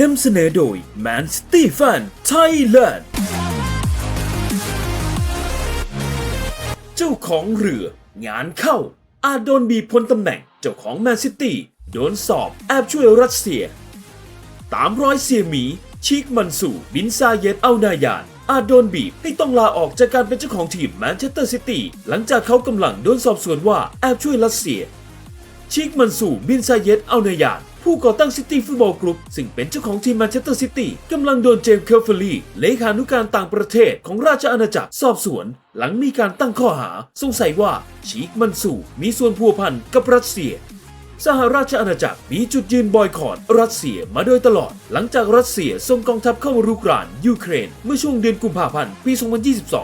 นำเสนอโดย Man City Fan Thailand เจ้าของเรือ งานเข้า อาจโดนบีบพ้นตำแหน่ง เจ้าของแมนซิตี้โดนสอบแอบช่วยรัสเซีย ตามรอยเสียหมี ชิกมันสูบินซาเยตเอานายาน อาจโดนบีบให้ต้องลาออกจากการเป็นเจ้าของทีมแมนเชสเตอร์ซิตี้หลังจากเขากำลังโดนสอบสวนว่าแอบช่วยรัสเซีย ชิกมันสูบินซาเยตเอานายาน ผู้ก่อตั้งซิตี้ฟุตบอลกรุ๊ปซึ่งเป็นเจ้าของทีมแมนเชสเตอร์ซิตี้กำลังโดนเจมส์เคลฟอรีเลขานุการต่างประเทศของราชอาณาจักรสอบสวน หลังมีการตั้งข้อหาสงสัยว่าชิกมันสูมีส่วนพัวพันกับรัสเซียสหราชอาณาจักรมีจุดยืนบอยคอรรัสเซียมาโดยตลอด หลังจากรัสเซียส่งกองทัพเข้ามารุกรานยูเครน เมื่อช่วงเดือนกุมภาพันธ์ปี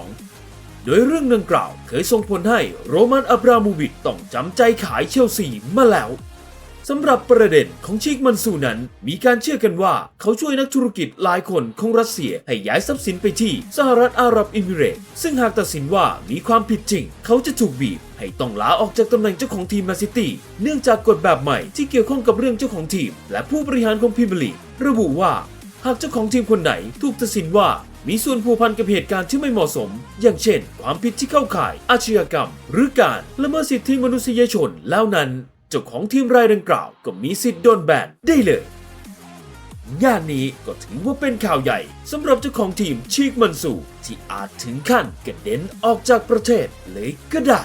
2022 โดยเรื่องดังกล่าวเคยส่งผลให้โรมันอับราโมวิชต้องจำใจขายเชลซีมาแล้ว สำหรับประเด็นของชิกมันซูนั้น มีการเชื่อกันว่าเขาช่วยนักธุรกิจหลายคนของรัสเซียให้ย้ายทรัพย์สินไปที่สหรัฐอาหรับเอมิเรตซึ่งหากตัดสินว่ามีความผิดจริง เขาจะถูกบีบให้ต้องลาออกจากตำแหน่งเจ้าของทีมแมนซิตี้เนื่องจากกฎแบบใหม่ที่เกี่ยวข้องกับเรื่องเจ้าของทีม และผู้บริหารของพรีเมียร์ลีกระบุว่า หากเจ้าของทีมคนไหนถูกตัดสินว่ามีส่วนผูกพันกับเหตุการณ์ที่ไม่เหมาะสม อย่างเช่น ความผิดที่เข้าข่ายอาชญากรรม หรือการละเมิดสิทธิมนุษยชนแล้วนั้น เจ้าของทีมรายดังกล่าวก็มีสิทธิ์โดนแบนได้เลยงานนี้ก็ถือว่าเป็นข่าวใหญ่สำหรับเจ้าของทีมชีกมันสูที่อาจถึงขั้นกระเด็นออกจากประเทศเลยก็ได้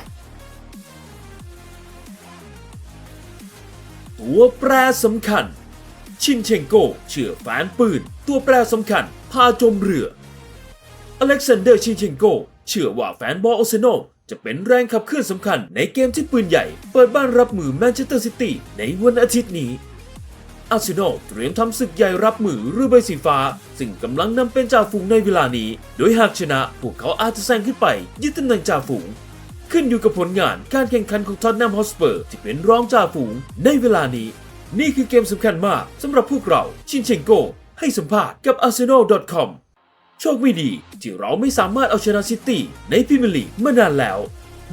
ตัวแปรสำคัญ ชินเชงโกเชื่อแฟนปืน ตัวแปรสำคัญ พาจมเรือ อเล็กซานเดอร์ชินเชงโกเชื่อว่าแฟนบอลอเซโน จะเป็นแรงขับเคลื่อนสำคัญในเกมที่ปืนใหญ่ เปิดบ้านรับมือแมนเชสเตอร์ซิตี้ในวันอาทิตย์นี้อาร์เซนอลเตรียมทำศึกใหญ่รับมือเรือใบสีฟ้า ซึ่งกำลังนำเป็นจ่าฝูงในเวลานี้ โดยหากชนะ พวกเขาอาจจะแซงขึ้นไปยึดตำแหน่งจ่าฝูง ขึ้นอยู่กับผลงานการแข่งขันของท็อตแนมฮอสเปอร์ที่เป็นรองจ่าฝูงในเวลานี้ นี่คือเกมสำคัญมากสำหรับพวกเราชินเชงโกให้สัมภาษณ์กับ arsenal.com โชคไม่ดีที่เราไม่สามารถเอาชนะซิตี้ในพรีเมียร์ลีกมานานแล้ว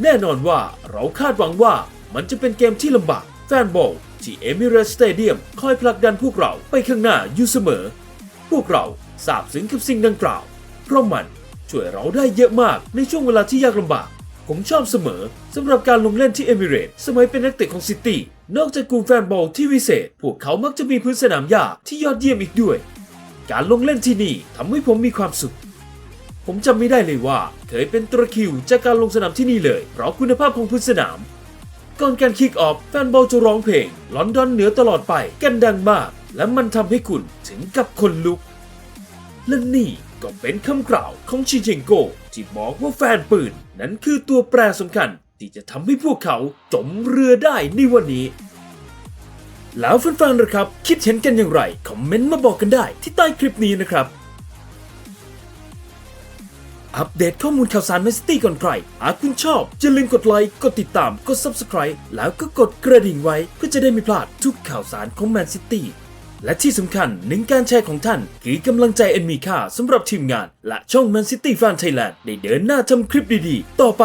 แน่นอนว่าเราคาดหวังว่ามันจะเป็นเกมที่ลำบากแฟนบอลที่เอมิเรสสเตเดียมคอยผลักดันพวกเราไปข้างหน้าอยู่เสมอ พวกเราสาบซึ้งกับสิ่งดังกล่าว เพราะมันช่วยเราได้เยอะมากในช่วงเวลาที่ยากลำบาก ผมชอบเสมอสำหรับการลงเล่นที่เอมิเรตส์สมัยเป็นนักเตะของซิตี้นอกจากกลุ่มแฟนบอลที่วิเศษ พวกเขามักจะมีพื้นสนามหญ้าที่ยอดเยี่ยมอีกด้วย การลงเล่นที่นี่ทำให้ผมมีความสุข ผมจำไม่ได้เลยว่า เคยเป็นตระคิวจากการลงสนามที่นี่เลย เพราะคุณภาพของพื้นสนาม ก่อนการคิกออฟแฟนบอลจะร้องเพลงลอนดอนเหนือตลอดไปกันดังมาก และมันทำให้คุณถึงกับคนลุก และนี่ก็เป็นคำกล่าวของชิเชงโกที่บอกว่าแฟนปืน นั้นคือตัวแปรสำคัญที่จะทำให้พวกเขาจมเรือได้ในวันนี้ แล้วแฟนๆนะครับ คิดเห็นกันอย่างไร คอมเมนต์มาบอกกันได้ที่ใต้คลิปนี้นะครับ อัปเดตข้อมูลข่าวสารแมนซิตี้ก่อนใคร หากคุณชอบอย่าลืมกดไลค์ กดติดตาม กด Subscribe แล้วก็กดกระดิ่งไว้ เพื่อจะได้ไม่พลาดทุกข่าวสารของแมนซิตี้ และที่สำคัญหนึ่งการแชร์ของท่าน คือกำลังใจอันมีค่าสำหรับทีมงาน และช่องแมนซิตี้แฟนไทยแลนด์ได้เดินหน้าทำคลิปดีๆ ต่อไป